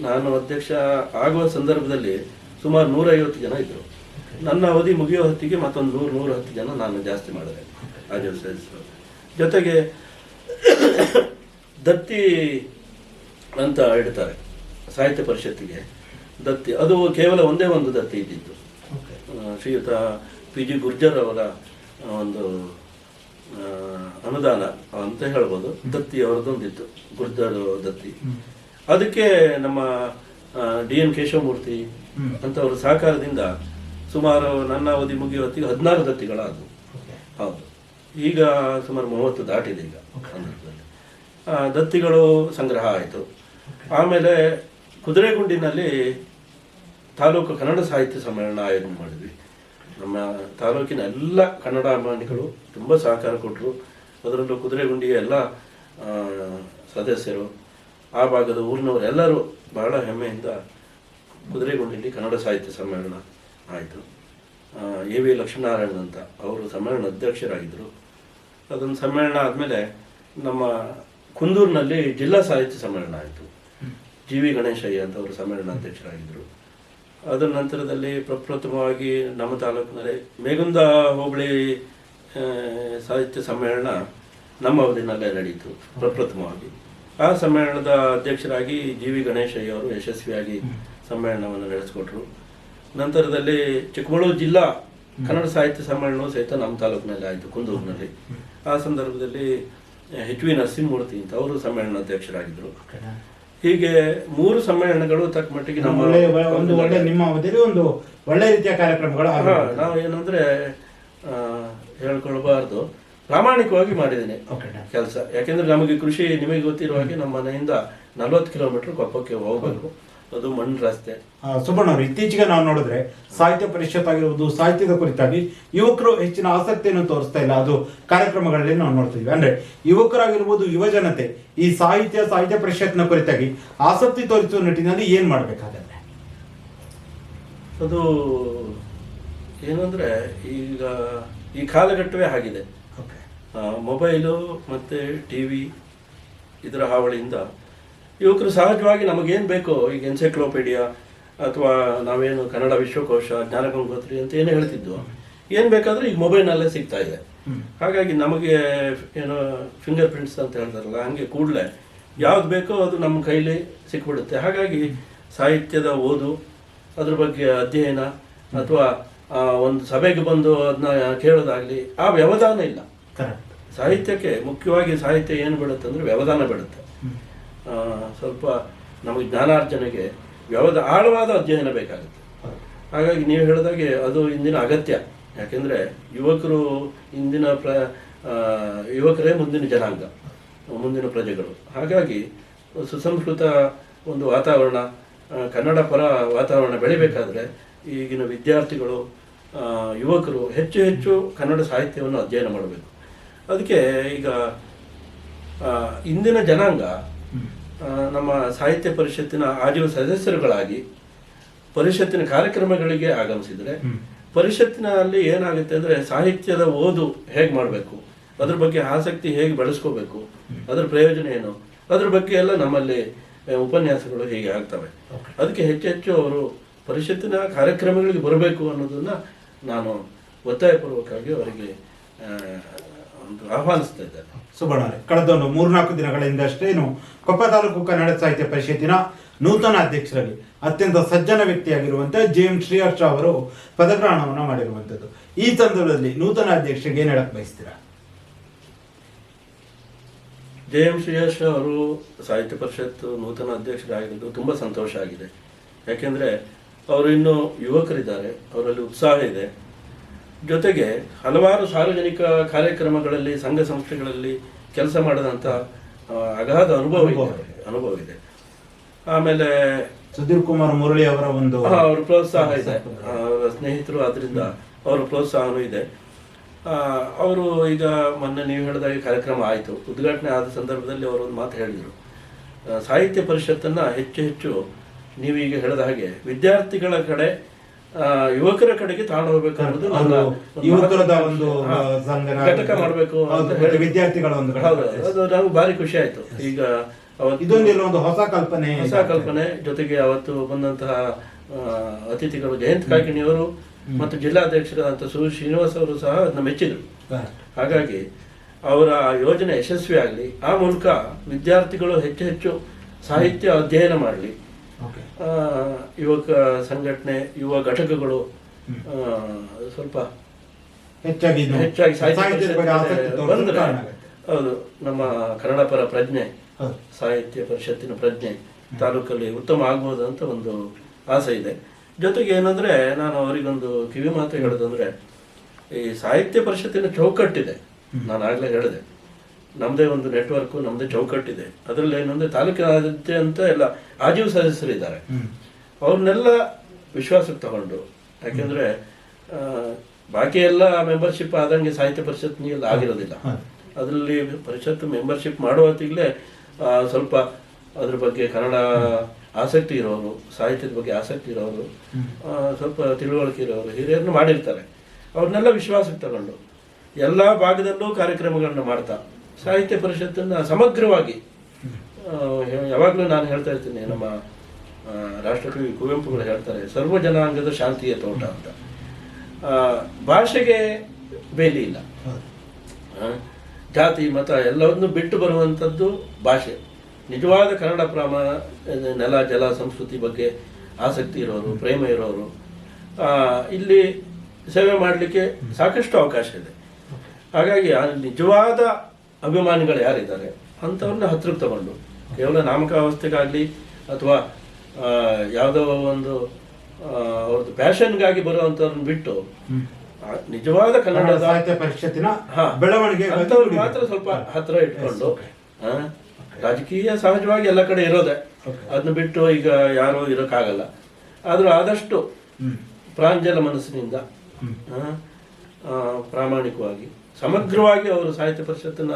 ನಾನು ಅಧ್ಯಕ್ಷ ಆಗುವ ಸಂದರ್ಭದಲ್ಲಿ ಸುಮಾರು ನೂರೈವತ್ತು ಜನ ಇದ್ದರು ನನ್ನ ಅವಧಿ ಮುಗಿಯೋ ಹೊತ್ತಿಗೆ ಮತ್ತೊಂದು ನೂರು ನೂರ ಹತ್ತು ಜನ ನಾನು ಜಾಸ್ತಿ ಮಾಡಿದೆ ಆಜೀವ ಸದಸ್ಯರು. ಜೊತೆಗೆ ದತ್ತಿ ಅಂತ ಇಡ್ತಾರೆ ಸಾಹಿತ್ಯ ಪರಿಷತ್ತಿಗೆ. ದತ್ತಿ ಅದು ಕೇವಲ ಒಂದೇ ಒಂದು ದತ್ತಿ ಇದ್ದಿದ್ದು. ಶ್ರೀಯುತ ಪಿ ಜಿ ಗುರ್ಜರ್ ಅವರ ಒಂದು ಅನುದಾನ ಅಂತ ಹೇಳ್ಬೋದು. ದತ್ತಿ ಅವರದೊಂದಿತ್ತು ಗುರುದ್ವಾರ ದತ್ತಿ. ಅದಕ್ಕೆ ನಮ್ಮ ಡಿ ಎನ್ ಕೇಶವಮೂರ್ತಿ ಅಂತ ಅಂತವರ ಸಹಕಾರದಿಂದ ಸುಮಾರು ನನ್ನ ಅವಧಿ ಮುಗಿಯುವ ಹೊತ್ತಿಗೆ ಹದಿನಾರು ದತ್ತಿಗಳಾದವು. ಹೌದು. ಈಗ ಸುಮಾರು ಮೂವತ್ತು ದಾಟಿದೆ ಈಗ ದತ್ತಿಗಳು ಸಂಗ್ರಹ ಆಯಿತು. ಆಮೇಲೆ ಕುದುರೆಗುಂಡಿನಲ್ಲಿ ತಾಲೂಕು ಕನ್ನಡ ಸಾಹಿತ್ಯ ಸಮ್ಮೇಳನ ಆಯೋಜನೆ ಮಾಡಿದ್ವಿ. ನಮ್ಮ ತಾಲೂಕಿನ ಎಲ್ಲ ಕನ್ನಡ ಅಭಿಮಾನಿಗಳು ತುಂಬ ಸಹಕಾರ ಕೊಟ್ಟರು. ಅದರಲ್ಲೂ ಕುದುರೆಗುಂಡಿಯ ಎಲ್ಲ ಸದಸ್ಯರು ಆ ಭಾಗದ ಊರಿನವರು ಎಲ್ಲರೂ ಬಹಳ ಹೆಮ್ಮೆಯಿಂದ ಕುದುರೆಗುಂಡಿಲಿ ಕನ್ನಡ ಸಾಹಿತ್ಯ ಸಮ್ಮೇಳನ ಆಯಿತು. ಎ ವಿ ಲಕ್ಷ್ಮೀನಾರಾಯಣ್ ಅಂತ ಅವರು ಸಮ್ಮೇಳನ ಅಧ್ಯಕ್ಷರಾಗಿದ್ದರು. ಅದೊಂದು ಸಮ್ಮೇಳನ ಆದಮೇಲೆ ನಮ್ಮ ಕುಂದೂರಿನಲ್ಲಿ ಜಿಲ್ಲಾ ಸಾಹಿತ್ಯ ಸಮ್ಮೇಳನ ಆಯಿತು. ಜಿ ವಿ ಗಣೇಶಯ್ಯ ಅಂತ ಅವರು ಸಮ್ಮೇಳನ ಅಧ್ಯಕ್ಷರಾಗಿದ್ದರು. ಅದರ ನಂತರದಲ್ಲಿ ಪ್ರಪ್ರಥಮವಾಗಿ ನಮ್ಮ ತಾಲೂಕಿನಲ್ಲಿ ಮೇಗುಂದ ಹೋಬಳಿ ಸಾಹಿತ್ಯ ಸಮ್ಮೇಳನ ನಮ್ಮ ಅವಧಿನಲ್ಲೇ ನಡೆಯಿತು ಪ್ರಪ್ರಥಮವಾಗಿ. ಆ ಸಮ್ಮೇಳನದ ಅಧ್ಯಕ್ಷರಾಗಿ ಜಿ ವಿ ಗಣೇಶಯ್ಯ ಅವರು ಯಶಸ್ವಿಯಾಗಿ ಸಮ್ಮೇಳನವನ್ನು ನಡೆಸಿಕೊಟ್ರು. ನಂತರದಲ್ಲಿ ಚಿಕ್ಕಮಗಳೂರು ಜಿಲ್ಲಾ ಕನ್ನಡ ಸಾಹಿತ್ಯ ಸಮ್ಮೇಳನವು ಸಹಿತ ನಮ್ಮ ತಾಲೂಕಿನಲ್ಲಿ ಆಯಿತು ಕುಂದೂರಿನಲ್ಲಿ. ಆ ಸಂದರ್ಭದಲ್ಲಿ ಎಚ್ ವಿ ನರಸಿಂಹಮೂರ್ತಿ ಅಂತ ಅವರು ಸಮ್ಮೇಳನ ಅಧ್ಯಕ್ಷರಾಗಿದ್ದರು. ಹೀಗೆ ಮೂರು ಸಮ್ಮೇಳನಗಳು ತಕ್ಕ ಮಟ್ಟಿಗೆ ನಮ್ಮ ಒಳ್ಳೆ ಒಂದು ಒಳ್ಳೆ ನಿಮ್ಮ ಅವಧಿಯಲ್ಲಿ ಒಂದು ಒಳ್ಳೆ ರೀತಿಯ ಕಾರ್ಯಕ್ರಮಗಳು. ನಾವು ಏನಂದ್ರೆ ಆ, ಹೇಳ್ಕೊಳ್ಬಾರ್ದು ಪ್ರಾಮಾಣಿಕವಾಗಿ ಮಾಡಿದ್ದೇನೆ. ಕೆಲಸ ಯಾಕೆಂದ್ರೆ ನಮಗೆ ಕೃಷಿ ನಿಮಗೆ ಗೊತ್ತಿರುವ ಹಾಗೆ ನಮ್ಮ ಮನೆಯಿಂದ ನಲವತ್ತು ಕಿಲೋಮೀಟರ್ ಕೊಪ್ಪಕ್ಕೆ ಹೋಗಬೇಕು ಅದು ಮಣ್ಣು ರಸ್ತೆ ಸುಬ್ಬಣ್ಣ ಅವರು ಇತ್ತೀಚೆಗೆ ನಾವು ನೋಡಿದ್ರೆ ಸಾಹಿತ್ಯ ಪರಿಷತ್ ಆಗಿರ್ಬೋದು ಸಾಹಿತ್ಯದ ಕುರಿತಾಗಿ ಯುವಕರು ಹೆಚ್ಚಿನ ಆಸಕ್ತಿಯನ್ನು ತೋರಿಸ್ತಾ ಇಲ್ಲ. ಅದು ಕಾರ್ಯಕ್ರಮಗಳಲ್ಲಿ ನಾವು ನೋಡ್ತೀವಿ ಅಂದ್ರೆ ಯುವಕರಾಗಿರ್ಬೋದು ಯುವ ಜನತೆ ಈ ಸಾಹಿತ್ಯ ಸಾಹಿತ್ಯ ಪರಿಷತ್ನ ಕುರಿತಾಗಿ ಆಸಕ್ತಿ ತೋರಿಸುವ ನಿಟ್ಟಿನಲ್ಲಿ ಏನ್ ಮಾಡ್ಬೇಕಾಗತ್ತೆ? ಅದು ಏನಂದ್ರೆ ಈಗ ಈ ಕಾಲಘಟ್ಟವೇ ಆಗಿದೆ. ಮೊಬೈಲು ಮತ್ತೆ ಟಿವಿ ಇದರ ಹಾವಳಿಯಿಂದ ಯುವಕರು ಸಹಜವಾಗಿ ನಮಗೇನು ಬೇಕೋ ಈಗ ಎನ್ಸೈಕ್ಲೋಪೀಡಿಯಾ ಅಥವಾ ನಾವೇನು ಕನ್ನಡ ವಿಶ್ವಕೋಶ ಜ್ಞಾನಗಂಗೋತ್ರಿ ಅಂತ ಏನು ಹೇಳ್ತಿದ್ವು ಏನು ಬೇಕಾದರೂ ಈಗ ಮೊಬೈಲ್ನಲ್ಲೇ ಸಿಗ್ತಾ ಇದೆ. ಹಾಗಾಗಿ ನಮಗೆ ಏನೋ ಫಿಂಗರ್ ಪ್ರಿಂಟ್ಸ್ ಅಂತ ಹೇಳ್ತಾರಲ್ಲ ಹಂಗೆ ಕೂಡಲೇ ಯಾವ್ದು ಬೇಕೋ ಅದು ನಮ್ಮ ಕೈಲಿ ಸಿಕ್ಬಿಡುತ್ತೆ. ಹಾಗಾಗಿ ಸಾಹಿತ್ಯದ ಓದು ಅದ್ರ ಬಗ್ಗೆ ಅಧ್ಯಯನ ಅಥವಾ ಆ, ಒಂದು ಸಭೆಗೆ ಬಂದು ಅದನ್ನ ಕೇಳೋದಾಗ್ಲಿ ಆ ವ್ಯವಧಾನ ಇಲ್ಲ. ಕರೆಕ್ಟ್ ಸಾಹಿತ್ಯಕ್ಕೆ ಮುಖ್ಯವಾಗಿ ಸಾಹಿತ್ಯ ಏನು ಬಿಡುತ್ತೆ ಅಂದ್ರೆ ವ್ಯವಧಾನ ಬಿಡುತ್ತೆ. ಸ್ವಲ್ಪ ನಮಗೆ ಜ್ಞಾನಾರ್ಜನೆಗೆ ವ್ಯವಧ ಆಳವಾದ ಅಧ್ಯಯನ ಬೇಕಾಗುತ್ತೆ. ಹಾಗಾಗಿ ನೀವು ಹೇಳಿದಾಗೆ ಅದು ಇಂದಿನ ಅಗತ್ಯ. ಯಾಕೆಂದರೆ ಯುವಕರು ಇಂದಿನ ಪ್ರ ಯುವಕರೇ ಮುಂದಿನ ಜನಾಂಗ, ಮುಂದಿನ ಪ್ರಜೆಗಳು. ಹಾಗಾಗಿ ಸುಸಂಸ್ಕೃತ ಒಂದು ವಾತಾವರಣ ಕನ್ನಡ ಪರ ವಾತಾವರಣ ಬೆಳಿಬೇಕಾದ್ರೆ ಈಗಿನ ವಿದ್ಯಾರ್ಥಿಗಳು ಯುವಕರು ಹೆಚ್ಚು ಹೆಚ್ಚು ಕನ್ನಡ ಸಾಹಿತ್ಯವನ್ನು ಅಧ್ಯಯನ ಮಾಡಬೇಕು. ಅದಕ್ಕೆ ಈಗ ಇಂದಿನ ಜನಾಂಗ ನಮ್ಮ ಸಾಹಿತ್ಯ ಪರಿಷತ್ತಿನ ಆಜೀವ ಸದಸ್ಯರುಗಳಾಗಿ ಪರಿಷತ್ತಿನ ಕಾರ್ಯಕ್ರಮಗಳಿಗೆ ಆಗಮಿಸಿದರೆ. ಪರಿಷತ್ತಿನಲ್ಲಿ ಏನಾಗುತ್ತೆ ಅಂದ್ರೆ ಸಾಹಿತ್ಯದ ಓದು ಹೇಗೆ ಮಾಡಬೇಕು? ಅದ್ರ ಬಗ್ಗೆ ಆಸಕ್ತಿ ಹೇಗೆ ಬೆಳೆಸ್ಕೋಬೇಕು? ಅದ್ರ ಪ್ರಯೋಜನ ಏನು? ಅದ್ರ ಬಗ್ಗೆ ಎಲ್ಲ ನಮ್ಮಲ್ಲಿ ಉಪನ್ಯಾಸಗಳು ಹೀಗೆ ಆಗ್ತವೆ. ಅದಕ್ಕೆ ಹೆಚ್ಚು ಹೆಚ್ಚು ಅವರು ಪರಿಷತ್ತಿನ ಕಾರ್ಯಕ್ರಮಗಳಿಗೆ ಬರಬೇಕು ಅನ್ನೋದನ್ನ ನಾನು ಒತ್ತಾಯಪೂರ್ವಕವಾಗಿ ಅವರಿಗೆ ಒಂದು ಆಹ್ವಾನಿಸ್ತಾ ಇದ್ದೇನೆ. ಸುಬ್ಬಣ್ಣ ಅವರೇ, ಕಳೆದ ಒಂದು ಮೂರ್ನಾಲ್ಕು ದಿನಗಳಿಂದಷ್ಟೇನು ಕೊಪ್ಪ ತಾಲೂಕು ಕನ್ನಡ ಸಾಹಿತ್ಯ ಪರಿಷತ್ತಿನ ನೂತನ ಅಧ್ಯಕ್ಷರಾಗಿ ಅತ್ಯಂತ ಸಜ್ಜನ ವ್ಯಕ್ತಿಯಾಗಿರುವಂತಹ ಜೆ ಎಂ ಶ್ರೀಹರ್ಷ ಅವರು ಪದಗ್ರಹಣವನ್ನು ಮಾಡಿರುವಂತದ್ದು ಈ ಸಂದರ್ಭದಲ್ಲಿ ನೂತನ ಅಧ್ಯಕ್ಷರಿಗೆ ಏನ್ ಹೇಳಕ್ ಬಯಸ್ತೀರಾ? ಜೆ ಎಂ ಶ್ರೀಹರ್ಷ ಅವರು ಸಾಹಿತ್ಯ ಪರಿಷತ್ ನೂತನ ಅಧ್ಯಕ್ಷರಾಗಿದ್ದು ತುಂಬ ಸಂತೋಷ ಆಗಿದೆ. ಯಾಕೆಂದರೆ ಅವರು ಇನ್ನು ಯುವಕರಿದ್ದಾರೆ. ಅವರಲ್ಲಿ ಉತ್ಸಾಹ ಇದೆ. ಜೊತೆಗೆ ಹಲವಾರು ಸಾರ್ವಜನಿಕ ಕಾರ್ಯಕ್ರಮಗಳಲ್ಲಿ ಸಂಘ ಸಂಸ್ಥೆಗಳಲ್ಲಿ ಕೆಲಸ ಮಾಡಿದಂಥ ಅಗಾಧ ಅನುಭವ ಇದೆ. ಅನುಭವ ಇದೆ. ಆಮೇಲೆ ಸುಧೀರ್ ಕುಮಾರ್ ಮುರಳಿ ಅವರ ಒಂದು ಅವರು ಪ್ರೋತ್ಸಾಹ ಇದೆ. ಅವರ ಸ್ನೇಹಿತರು ಆದ್ರಿಂದ ಅವರ ಪ್ರೋತ್ಸಾಹನೂ ಇದೆ. ಅವರು ಈಗ ಮೊನ್ನೆ ನೀವು ಹೇಳಿದಾಗೆ ಕಾರ್ಯಕ್ರಮ ಆಯಿತು. ಉದ್ಘಾಟನೆ ಆದ ಸಂದರ್ಭದಲ್ಲಿ ಅವರು ಒಂದು ಮಾತು ಹೇಳಿದರು. ಸಾಹಿತ್ಯ ಪರಿಷತ್ತನ್ನ ಹೆಚ್ಚು ಹೆಚ್ಚು ನೀವೀಗ ಹೇಳಿದ ಹಾಗೆ ವಿದ್ಯಾರ್ಥಿಗಳ ಕಡೆ ಯುವಕರ ಕಡೆಗೆ ತಗೊಂಡು ಹೋಗ್ಬೇಕು ಅನ್ನೋದು ನನ್ನ ಒಂದು ಯುವಕರದ ಒಂದು ಘಟಕ ಮಾಡಬೇಕು ವಿದ್ಯಾರ್ಥಿಗಳ ಒಂದು ಹೌದು ಅದು ನಮ್ಗೆ ಭಾರಿ ಖುಷಿ ಆಯ್ತು. ಈಗ ಇದೊಂದು ಒಂದು ಹೊಸ ಕಲ್ಪನೆ ಹೊಸ ಕಲ್ಪನೆ ಜೊತೆಗೆ ಅವತ್ತು ಬಂದಂತಹ ಅತಿಥಿಗಳು ಜಯಂತ್ ಕಾಕಿಣಿಯವರು ಮತ್ತು ಜಿಲ್ಲಾಧ್ಯಕ್ಷರಾದಂಥ ಸು ಶ್ರೀನಿವಾಸ್ ಅವರು ಸಹ ಅದನ್ನ ಮೆಚ್ಚಿದರು ಹಾಗಾಗಿ ಅವರ ಯೋಜನೆ ಯಶಸ್ವಿ ಆಗಲಿ ಆ ಮೂಲಕ ವಿದ್ಯಾರ್ಥಿಗಳು ಹೆಚ್ಚು ಹೆಚ್ಚು ಸಾಹಿತ್ಯ ಅಧ್ಯಯನ ಮಾಡಲಿ. ಯುವಕ ಸಂಘಟನೆ ಯುವ ಘಟಕಗಳು ಆ, ಸ್ವಲ್ಪ ಹೆಚ್ಚಾಗಿ ಹೆಚ್ಚಾಗಿ ಬಂದ್ರೆ ಹೌದು ನಮ್ಮ ಕನ್ನಡ ಪರ ಪ್ರಜ್ಞೆ ಸಾಹಿತ್ಯ ಪರಿಷತ್ತಿನ ಪ್ರಜ್ಞೆ ತಾಲೂಕಲ್ಲಿ ಉತ್ತಮ ಆಗ್ಬೋದು ಅಂತ ಒಂದು ಆಸೆ ಇದೆ. ಜೊತೆಗೆ ಏನಂದ್ರೆ ನಾನು ಅವರಿಗೊಂದು ಕಿವಿ ಮಾತು ಹೇಳೋದಂದ್ರೆ ಈ ಸಾಹಿತ್ಯ ಪರಿಷತ್ತಿನ ಚೌಕಟ್ಟಿದೆ. ನಾನು ಆಗ್ಲೇ ಹೇಳಿದೆ. ನಮ್ಮದೇ ಒಂದು ನೆಟ್ವರ್ಕು ನಮ್ಮದೇ ಚೌಕಟ್ಟಿದೆ ಅದರಲ್ಲಿ ಏನಂದ್ರೆ ಅಂತ ಎಲ್ಲ ಆಜೀವ ಸದಸ್ಯರಿದ್ದಾರೆ. ಇದ್ದಾರೆ ಅವ್ರನ್ನೆಲ್ಲ ವಿಶ್ವಾಸಕ್ಕೆ ತಗೊಂಡು ಯಾಕೆಂದರೆ ಬಾಕಿ ಎಲ್ಲ ಮೆಂಬರ್ಶಿಪ್ ಆದಂಗೆ ಸಾಹಿತ್ಯ ಪರಿಷತ್ನಿಗೆಲ್ಲ ಆಗಿರೋದಿಲ್ಲ. ಅದರಲ್ಲಿ ಪರಿಷತ್ ಮೆಂಬರ್ಶಿಪ್ ಮಾಡುವ ಹೊತ್ತಿಗ್ಲೇ, ಸ್ವಲ್ಪ ಅದ್ರ ಬಗ್ಗೆ ಕನ್ನಡ ಆಸಕ್ತಿ ಇರೋರು ಸಾಹಿತ್ಯದ ಬಗ್ಗೆ ಆಸಕ್ತಿ ಇರೋರು ಸ್ವಲ್ಪ ತಿಳುವಳಿಕೆ ಇರೋರು ಹಿರಿಯರನ್ನು ಮಾಡಿರ್ತಾರೆ. ಅವ್ರನ್ನೆಲ್ಲ ವಿಶ್ವಾಸಕ್ಕೆ ತಗೊಂಡು ಎಲ್ಲ ಭಾಗದಲ್ಲೂ ಕಾರ್ಯಕ್ರಮಗಳನ್ನ ಮಾಡ್ತಾ. ಸಾಹಿತ್ಯ ಪರಿಷತ್ತನ್ನ ಸಮಗ್ರವಾಗಿ ಯಾವಾಗಲೂ ನಾನು ಹೇಳ್ತಾ ಇರ್ತೀನಿ, ನಮ್ಮ ರಾಷ್ಟ್ರಕವಿ ಕುವೆಂಪುಗಳು ಹೇಳ್ತಾರೆ, ಸರ್ವ ಜನಾಂಗದ ಶಾಂತಿಯ ತೋಟ ಅಂತ. ಭಾಷೆಗೆ ಬೇಲಿ ಇಲ್ಲ. ಜಾತಿ, ಮತ ಎಲ್ಲವನ್ನು ಬಿಟ್ಟು ಬರುವಂಥದ್ದು ಭಾಷೆ. ನಿಜವಾದ ಕನ್ನಡ ಪ್ರಾಮ, ನೆಲ, ಜಲ, ಸಂಸ್ಕೃತಿ ಬಗ್ಗೆ ಆಸಕ್ತಿ ಇರೋರು, ಪ್ರೇಮ ಇರೋರು ಇಲ್ಲಿ ಸೇವೆ ಮಾಡಲಿಕ್ಕೆ ಸಾಕಷ್ಟು ಅವಕಾಶ ಇದೆ. ಹಾಗಾಗಿ ನಿಜವಾದ ಅಭಿಮಾನಿಗಳು ಯಾರಿದ್ದಾರೆ? ಅಂಥವ್ರನ್ನ ಹತ್ರಕ್ಕೆ ತಗೊಂಡು. ಕೇವಲ ನಾಮಕಾವಸ್ಥೆಗಾಗಲಿ ಅಥವಾ ಆ, ಯಾವುದೋ ಒಂದು ಅವ್ರದ್ದು ಪ್ಯಾಷನ್ಗಾಗಿ ಬರುವಂಥವ್ರನ್ನ ಬಿಟ್ಟು ನಿಜವಾದ ಕನ್ನಡ ಸಾಹಿತ್ಯ ಪರಿಷತ್ತಿನ. ಬೆಳವಣಿಗೆ ಮಾತ್ರ ಸ್ವಲ್ಪ ಹತ್ರ ಇಟ್ಕೊಂಡು ರಾಜಕೀಯ ಸಹಜವಾಗಿ ಎಲ್ಲ ಕಡೆ ಇರೋದೆ. ಅದನ್ನ ಬಿಟ್ಟು ಈಗ ಯಾರು ಇರೋಕ್ಕಾಗಲ್ಲ. ಆದರೂ ಆದಷ್ಟು. ಪ್ರಾಂಜಲ ಮನಸ್ಸಿನಿಂದ ಪ್ರಾಮಾಣಿಕವಾಗಿ ಸಮಗ್ರವಾಗಿ ಅವರು ಸಾಹಿತ್ಯ ಪರಿಷತ್ತನ್ನ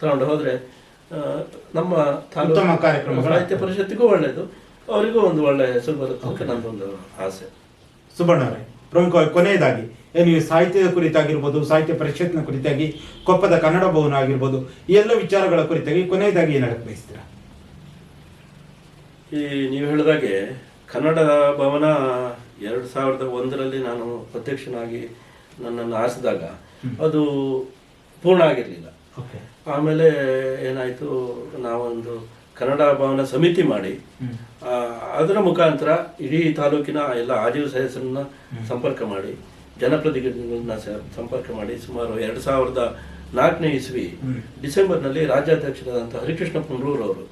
ತಗೊಂಡು ಹೋದ್ರೆ ನಮ್ಮ ತಾಲೂಕು ಕಾರ್ಯಕ್ರಮ ಸಾಹಿತ್ಯ ಪರಿಷತ್ತಿಗೂ ಒಳ್ಳೆಯದು ಅವರಿಗೂ ಒಂದು ಒಳ್ಳೆ ಹೆಸರು ಬರುತ್ತೆ ಅಂತ ನಂದೊಂದು ಆಸೆ. ಸುಬ್ಬಣ್ಣ ಅವರೇ ಪ್ರಮುಖವಾಗಿ ಕೊನೆಯದಾಗಿ ಏನು ಈ ಸಾಹಿತ್ಯದ ಕುರಿತಾಗಿರ್ಬೋದು ಸಾಹಿತ್ಯ ಪರಿಷತ್ನ ಕುರಿತಾಗಿ ಕೊಪ್ಪದ ಕನ್ನಡ ಭವನ ಆಗಿರ್ಬೋದು ಈ ಎಲ್ಲ ವಿಚಾರಗಳ ಕುರಿತಾಗಿ ಕೊನೆಯದಾಗಿ ಏನು ಬಯಸ್ತೀರಾ? ಈ ನೀವು ಹೇಳಿದಾಗೆ ಕನ್ನಡ ಭವನ ಎರಡು ಸಾವಿರದ ಒಂದರಲ್ಲಿ ನಾನು ಅಧ್ಯಕ್ಷನಾಗಿ ನನ್ನನ್ನು ಆರಿಸಿದಾಗ ಅದು ಪೂರ್ಣ ಆಗಿರಲಿಲ್ಲ. ಆಮೇಲೆ ಏನಾಯಿತು ನಾವೊಂದು ಕನ್ನಡ ಭವನ ಸಮಿತಿ ಮಾಡಿ ಅದರ ಮುಖಾಂತರ ಇಡೀ ತಾಲೂಕಿನ ಎಲ್ಲ ಆಜೀವ ಸದಸ್ಯರನ್ನ ಸಂಪರ್ಕ ಮಾಡಿ ಜನಪ್ರತಿನಿಧಿಗಳನ್ನ ಸಂಪರ್ಕ ಮಾಡಿ ಸುಮಾರು ಎರಡು ಸಾವಿರದ ನಾಲ್ಕನೇ ಇಸ್ವಿ ಡಿಸೆಂಬರ್ನಲ್ಲಿ ರಾಜ್ಯಾಧ್ಯಕ್ಷರಾದಂಥ ಹರಿಕೃಷ್ಣ ಪುಂಡ್ರೂರ್ ಅವರು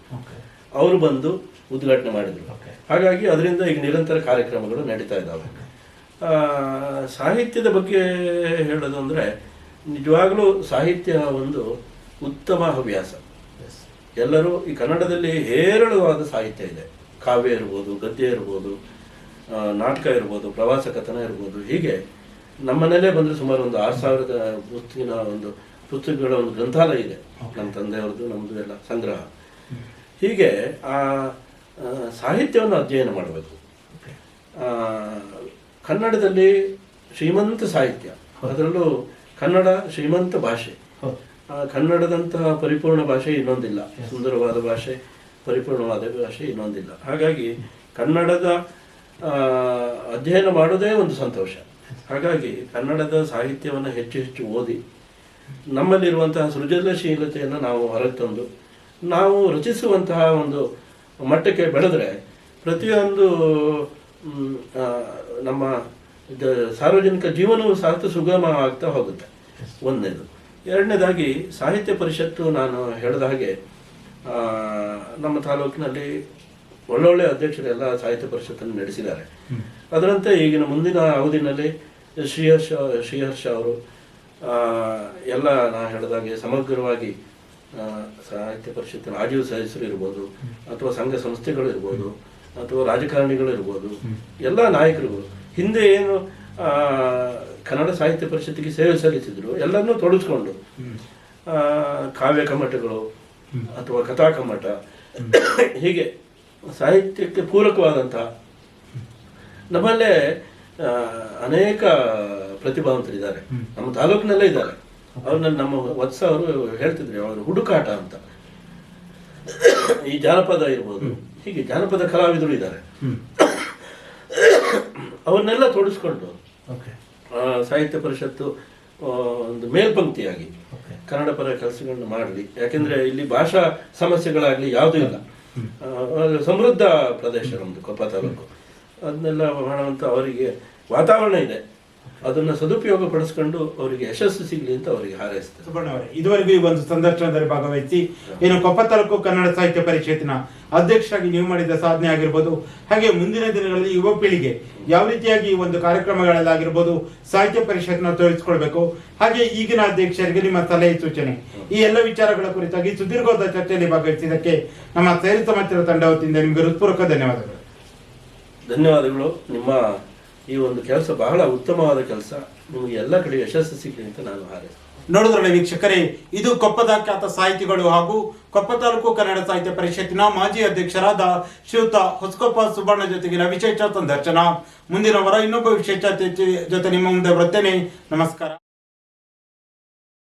ಅವರು ಬಂದು ಉದ್ಘಾಟನೆ ಮಾಡಿದರು. ಹಾಗಾಗಿ ಅದರಿಂದ ಈಗ ನಿರಂತರ ಕಾರ್ಯಕ್ರಮಗಳು ನಡೀತಾ ಇದ್ದಾವೆ ಸಾಹಿತ್ಯದ ಬಗ್ಗೆ ಹೇಳೋದು ಅಂದರೆ ನಿಜವಾಗಲೂ ಸಾಹಿತ್ಯ ಒಂದು ಉತ್ತಮ ಹವ್ಯಾಸ. ಎಲ್ಲರೂ ಈ ಕನ್ನಡದಲ್ಲಿ ಹೇರಳವಾದ ಸಾಹಿತ್ಯ ಇದೆ. ಕಾವ್ಯ ಇರ್ಬೋದು ಗದ್ಯ ಇರ್ಬೋದು ನಾಟಕ ಇರ್ಬೋದು ಪ್ರವಾಸ ಕಥನ ಇರ್ಬೋದು ಹೀಗೆ ನಮ್ಮನೇಲೇ ಬಂದರೆ ಸುಮಾರು ಒಂದು ಆರು ಸಾವಿರದ ಪುಸ್ತಕಿನ ಒಂದು ಪುಸ್ತಕಗಳ ಒಂದು ಗ್ರಂಥಾಲಯ ಇದೆ. ನಮ್ಮ ತಂದೆಯವ್ರದ್ದು ನಮ್ಮದು ಎಲ್ಲ ಸಂಗ್ರಹ. ಹೀಗೆ ಆ ಸಾಹಿತ್ಯವನ್ನು ಅಧ್ಯಯನ ಮಾಡಬೇಕು. ಕನ್ನಡದಲ್ಲಿ ಶ್ರೀಮಂತ ಸಾಹಿತ್ಯ. ಅದರಲ್ಲೂ ಕನ್ನಡ ಶ್ರೀಮಂತ ಭಾಷೆ. ಕನ್ನಡದಂತಹ ಪರಿಪೂರ್ಣ ಭಾಷೆ ಇನ್ನೊಂದಿಲ್ಲ. ಸುಂದರವಾದ ಭಾಷೆ ಪರಿಪೂರ್ಣವಾದ ಭಾಷೆ ಇನ್ನೊಂದಿಲ್ಲ. ಹಾಗಾಗಿ ಕನ್ನಡದ ಅಧ್ಯಯನ ಮಾಡೋದೇ ಒಂದು ಸಂತೋಷ. ಹಾಗಾಗಿ ಕನ್ನಡದ ಸಾಹಿತ್ಯವನ್ನು ಹೆಚ್ಚು ಹೆಚ್ಚು ಓದಿ ನಮ್ಮಲ್ಲಿರುವಂತಹ ಸೃಜನಶೀಲತೆಯನ್ನು ನಾವು ಹೊರಗೆ ತಂದು ನಾವು ರಚಿಸುವಂತಹ ಒಂದು ಮಟ್ಟಕ್ಕೆ ಬೆಳೆದ್ರೆ ಪ್ರತಿಯೊಂದು ನಮ್ಮ ಸಾರ್ವಜನಿಕ ಜೀವನವು ಸಾಕು ಸುಗಮ ಆಗ್ತಾ ಹೋಗುತ್ತೆ. ಒಂದನೇದು. ಎರಡನೇದಾಗಿ ಸಾಹಿತ್ಯ ಪರಿಷತ್ತು ನಾನು ಹೇಳಿದ ಹಾಗೆ ನಮ್ಮ ತಾಲೂಕಿನಲ್ಲಿ ಒಳ್ಳೊಳ್ಳೆ ಅಧ್ಯಕ್ಷರೆಲ್ಲ ಸಾಹಿತ್ಯ ಪರಿಷತ್ತನ್ನು ನಡೆಸಿದ್ದಾರೆ. ಅದರಂತೆ ಈಗಿನ ಮುಂದಿನ ಅವಧಿನಲ್ಲಿ ಶ್ರೀಹರ್ಷ ಶ್ರೀಹರ್ಷ ಅವರು ಎಲ್ಲ ನಾನು ಹೇಳಿದಾಗೆ ಸಮಗ್ರವಾಗಿ ಸಾಹಿತ್ಯ ಪರಿಷತ್ತಿನ ಆಜೀವ ಸದಸ್ಯರು ಇರ್ಬೋದು ಅಥವಾ ಸಂಘ ಸಂಸ್ಥೆಗಳು ಇರ್ಬೋದು ಅಥವಾ ರಾಜಕಾರಣಿಗಳು ಇರ್ಬೋದು ಎಲ್ಲ ನಾಯಕರುಗಳು. ಹಿಂದೆ ಏನು ಆ, ಕನ್ನಡ ಸಾಹಿತ್ಯ ಪರಿಷತ್ತಿಗೆ ಸೇವೆ ಸಲ್ಲಿಸಿದ್ರು ಎಲ್ಲರನ್ನೂ ತೊಡಗಿಸ್ಕೊಂಡು ಆ, ಕಾವ್ಯ ಕಮ್ಮಟಗಳು ಅಥವಾ ಕಥಾ ಕಮ್ಮಟ. ಹೀಗೆ ಸಾಹಿತ್ಯಕ್ಕೆ ಪೂರಕವಾದಂತಹ ನಮ್ಮಲ್ಲೇ ಅನೇಕ ಪ್ರತಿಭಾವಂತರಿದ್ದಾರೆ. ನಮ್ಮ ತಾಲೂಕಿನಲ್ಲೇ ಇದ್ದಾರೆ. ಅವ್ರನ್ನ ನಮ್ಮ ವತ್ಸ ಅವರು ಹೇಳ್ತಿದ್ರು ಅವರು ಹುಡುಕಾಟ ಅಂತ. ಈ ಜಾನಪದ ಇರ್ಬೋದು ಹೀಗೆ ಜಾನಪದ ಕಲಾವಿದರು ಇದ್ದಾರೆ. ಅವನ್ನೆಲ್ಲ ಓಕೆ. ಸಾಹಿತ್ಯ ಪರಿಷತ್ತು ಒಂದು ಮೇಲ್ಪಂಕ್ತಿಯಾಗಿ ಕನ್ನಡ ಪರ ಕೆಲಸಗಳನ್ನ ಮಾಡಲಿ. ಯಾಕೆಂದ್ರೆ ಇಲ್ಲಿ ಭಾಷಾ ಸಮಸ್ಯೆಗಳಾಗಲಿ ಯಾವುದೂ ಇಲ್ಲ. ಸಮೃದ್ಧ ಪ್ರದೇಶ ನಮ್ಮದು ಕೊಪ್ಪ ತಾಲೂಕು. ಅದನ್ನೆಲ್ಲ ಮಾಡುವಂಥ ಅವರಿಗೆ ವಾತಾವರಣ ಇದೆ. ಅದನ್ನು ಸದುಪಯೋಗ ಪಡಿಸ್ಕೊಂಡು ಅವರಿಗೆ ಯಶಸ್ಸು ಸಿಗಲಿ ಅಂತ ಅವರಿಗೆ ಹಾರೈಸ್ತಾರೆ. ಸುಬ್ಬಣ್ಣ ಅವರೇ ಇದುವರೆಗೂ ಈ ಒಂದು ಸಂದರ್ಶನದಲ್ಲಿ ಭಾಗವಹಿಸಿ ಏನು ಕೊಪ್ಪ ತಾಲೂಕು ಕನ್ನಡ ಸಾಹಿತ್ಯ ಪರಿಷತ್ತಿನ ಅಧ್ಯಕ್ಷರಾಗಿ ನೀವು ಮಾಡಿದ ಸಾಧನೆ ಆಗಿರ್ಬೋದು ಹಾಗೆ ಮುಂದಿನ ದಿನಗಳಲ್ಲಿ ಯುವ ಪೀಳಿಗೆ ಯಾವ ರೀತಿಯಾಗಿ ಈ ಒಂದು ಕಾರ್ಯಕ್ರಮಗಳಲ್ಲಾಗಿರ್ಬೋದು ಸಾಹಿತ್ಯ ಪರಿಷತ್ನ ತೋರಿಸ್ಕೊಳ್ಬೇಕು. ಹಾಗೆ ಈಗಿನ ಅಧ್ಯಕ್ಷರಿಗೆ ನಿಮ್ಮ ಸಲಹೆ ಸೂಚನೆ. ಈ ಎಲ್ಲ ವಿಚಾರಗಳ ಕುರಿತಾಗಿ ಸುದೀರ್ಘವಾದ ಚರ್ಚೆಯಲ್ಲಿ ಭಾಗವಹಿಸಿದ್ದಕ್ಕೆ ನಮ್ಮ ಸೇರಿತ ಸಮಾಚಾರ ತಂಡ ವತಿಯಿಂದ ನಿಮಗೆ ಹೃತ್ಪೂರ್ವಕ ಧನ್ಯವಾದಗಳು. ಧನ್ಯವಾದಗಳು. ನಿಮ್ಮ ಈ ಒಂದು ಕೆಲಸ ಬಹಳ ಉತ್ತಮವಾದ ಕೆಲಸ. ನಿಮಗೆ ಎಲ್ಲ ಕಡೆ ಯಶಸ್ಸು ಸಿಗಲಿ ಅಂತ ನಾನು ಹಾರೈಸ್ತೇನೆ. ನೋಡಿದ್ರಲ್ಲ ವೀಕ್ಷಕರೇ, ಇದು ಕೊಪ್ಪದ ಖ್ಯಾತ ಸಾಹಿತಿಗಳು ಹಾಗೂ ಕೊಪ್ಪ ತಾಲೂಕು ಕನ್ನಡ ಸಾಹಿತ್ಯ ಪರಿಷತ್ತಿನ ಮಾಜಿ ಅಧ್ಯಕ್ಷರಾದ ಶ್ರೀಯುತ ಹೊಸಕೊಪ್ಪ ಸುಬ್ಬಣ್ಣ ಜೊತೆಗಿನ ವಿಶೇಷ ಸಂದರ್ಶನ. ಮುಂದಿನ ವಾರ ಇನ್ನೊಬ್ಬ ವಿಶೇಷ ಜೊತೆ ನಿಮ್ಮ ಮುಂದೆ ಬರ್ತೇನೆ ನಮಸ್ಕಾರ.